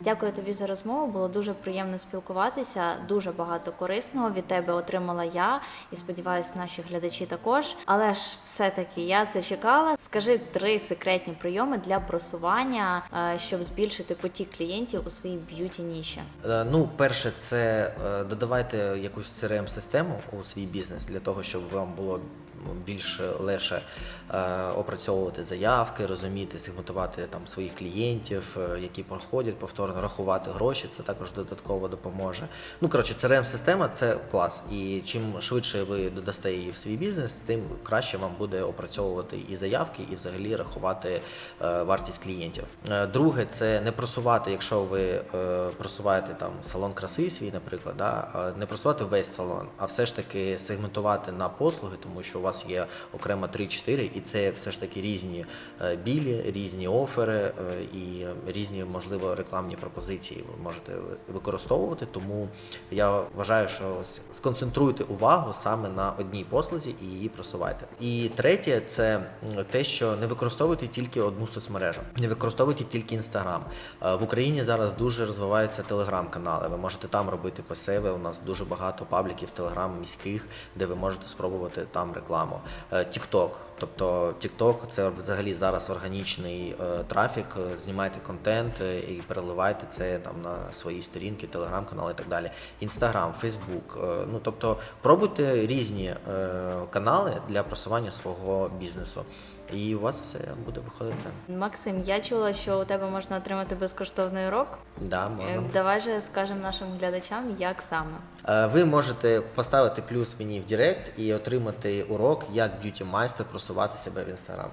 Дякую тобі за розмову. Було дуже приємно спілкуватися. Дуже багато корисного від тебе отримала я і сподіваюся, наші глядачі також. Але ж все-таки я це чекала. Скажи три секретні прийоми для просування, е, щоб збільшити потік клієнтів у своїй б'юті ніші. Е, Ну, перше, це е, додавайте якусь crm систему у свій бізнес для того, щоб вам було більш легше е, опрацьовувати заявки, розуміти, сегментувати там своїх клієнтів, е, які проходять повторно, рахувати гроші. Це також додатково допоможе. Ну коротше, crm система це клас. І чим швидше ви додасте її в свій бізнес, тим краще вам буде опрацьовувати і заявки, і взагалі рахувати е, вартість клієнтів. Друге, це не просувати, якщо ви просуваєте там салон краси свій, наприклад, да, не просувати весь салон, а все ж таки сегментувати на послуги, тому що у вас є окремо 3-4, і це все ж таки різні е, білі, різні офери е, і різні, можливо, рекламні пропозиції ви можете використовувати. Тому я вважаю, що сконцентруйте увагу саме на одній послузі і її просувайте. І третє, це те, що не використовуйте тільки одну соцмережу, не використовуйте тільки інстаграм. Е, В Україні зараз дуже розвиваються телеграм-канали. Ви можете там робити посеви. У нас дуже багато пабліків телеграм міських, де ви можете спробувати там рекламу. Тікток. Тобто TikTok – це взагалі зараз органічний е, трафік. Знімайте контент е, і переливайте це там на свої сторінки, телеграм-канали і так далі. Інстаграм, Фейсбук. Е, ну тобто пробуйте різні е, канали для просування свого бізнесу. І у вас все буде виходити. Максим, я чула, що у тебе можна отримати безкоштовний урок. Да, Е, можна. Давай же скажемо нашим глядачам, як саме. Е, Ви можете поставити плюс мені в Директ і отримати урок, як б'юті майстер просувати себе в інстаграм.